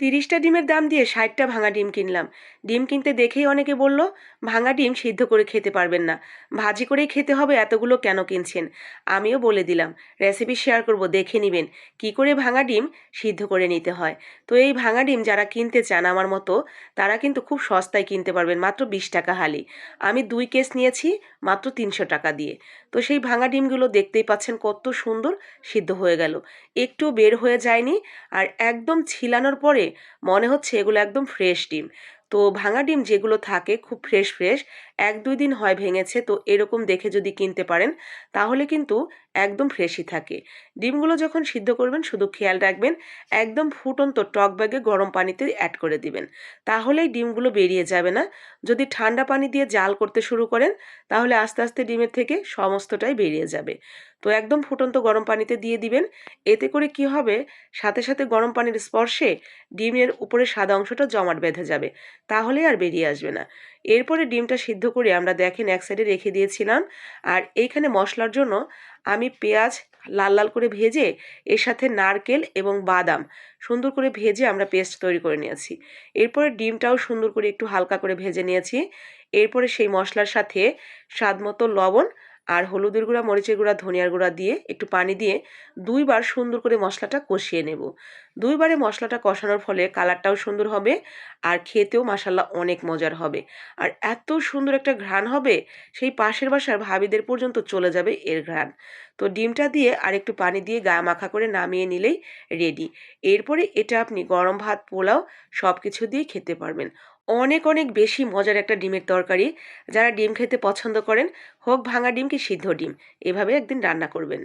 তিরিশটা ডিমের দাম দিয়ে ষাটটা ভাঙা ডিম কিনলাম। ডিম কিনতে দেখেই অনেকে বলল, ভাঙা ডিম সিদ্ধ করে খেতে পারবেন না। ভাজি করেই খেতে হবে, এতগুলো কেন কিনছেন? আমিও বলে দিলাম, রেসিপি শেয়ার করব, দেখে নেবেন, কি করে ভাঙা ডিম সিদ্ধ করে নিতে হয়? তো এই ভাঙা ডিম যারা কিনতে চান আমার মতো, তারা কিন্তু খুব সস্তায় কিনতে পারবেন, মাত্র বিশ টাকা হালি। আমি দুই কেস নিয়েছি, মাত্র তিনশো টাকা দিয়ে। তো সেই ভাঙা ডিমগুলো দেখতেই পাচ্ছেন কত সুন্দর সিদ্ধ হয়ে গেল। একটু বের হয়ে যায়নি, আর একদম ছিলানোর পরে মনে হচ্ছে এগুলো একদম ফ্রেশ ডিম। তো ভাঙা ডিম যেগুলো থাকে খুব ফ্রেশ ফ্রেশ এক, দুই দিন হয় ভেঙেছে, তো এরকম দেখে যদি কিনতে পারেন, তাহলে কিন্তু একদম ফ্রেশই থাকে। ডিমগুলো যখন সিদ্ধ করবেন, শুধু খেয়াল রাখবেন, একদম ফুটন্ত টক ব্যাগে গরম পানিতে অ্যাড করে দিবেন। তাহলেই ডিমগুলো বেরিয়ে যাবে না। যদি ঠান্ডা পানি দিয়ে জাল করতে শুরু করেন, তাহলে আস্তে আস্তে ডিমের থেকে সমস্তটাই বেরিয়ে যাবে। তো একদম ফুটন্ত গরম পানিতে দিয়ে দিবেন। এতে করে কি হবে? সাথে সাথে গরম পানির স্পর্শে ডিমের উপরে সাদা অংশটা জমাট বেঁধে যাবে। তাহলে আর বেরিয়ে আসবে না। এরপরে ডিমটা সিদ্ধ করে আমরা দেখেন এক সাইডে রেখে দিয়েছিলাম। আর এইখানে মশলার জন্য আমি পেঁয়াজ লাল লাল করে ভেজে এর সাথে নারকেল এবং বাদাম সুন্দর করে ভেজে আমরা পেস্ট তৈরি করে নিয়েছি। এরপরে ডিমটাও সুন্দর করে একটু হালকা করে ভেজে নিয়েছি। এরপরে সেই মশলার সাথে স্বাদ মতো লবণ আর হলুদের গুঁড়া, মরিচের গুঁড়া, ধনিয়ার গুঁড়া দিয়ে একটু পানি দিয়ে দুইবার সুন্দর করে মশলাটা কষিয়ে নেব। দুইবারে মশলাটা কষানোর ফলে কালারটাও সুন্দর হবে আর খেতেও মাসাল্লা অনেক মজার হবে। আর এত সুন্দর একটা ঘ্রাণ হবে, সেই পাশের বাসার ভাবিদের পর্যন্ত চলে যাবে এর ঘ্রাণ। তো ডিমটা দিয়ে আর একটু পানি দিয়ে গা মাখা করে নামিয়ে নিলেই রেডি। এরপরে এটা আপনি গরম ভাত, পোলাও সব কিছু দিয়ে খেতে পারবেন। অনেক অনেক বেশি মজার একটা ডিমের তরকারি। যারা ডিম খেতে পছন্দ করেন, হোক ভাঙা ডিম কি সিদ্ধ ডিম, এভাবে একদিন রান্না করবেন।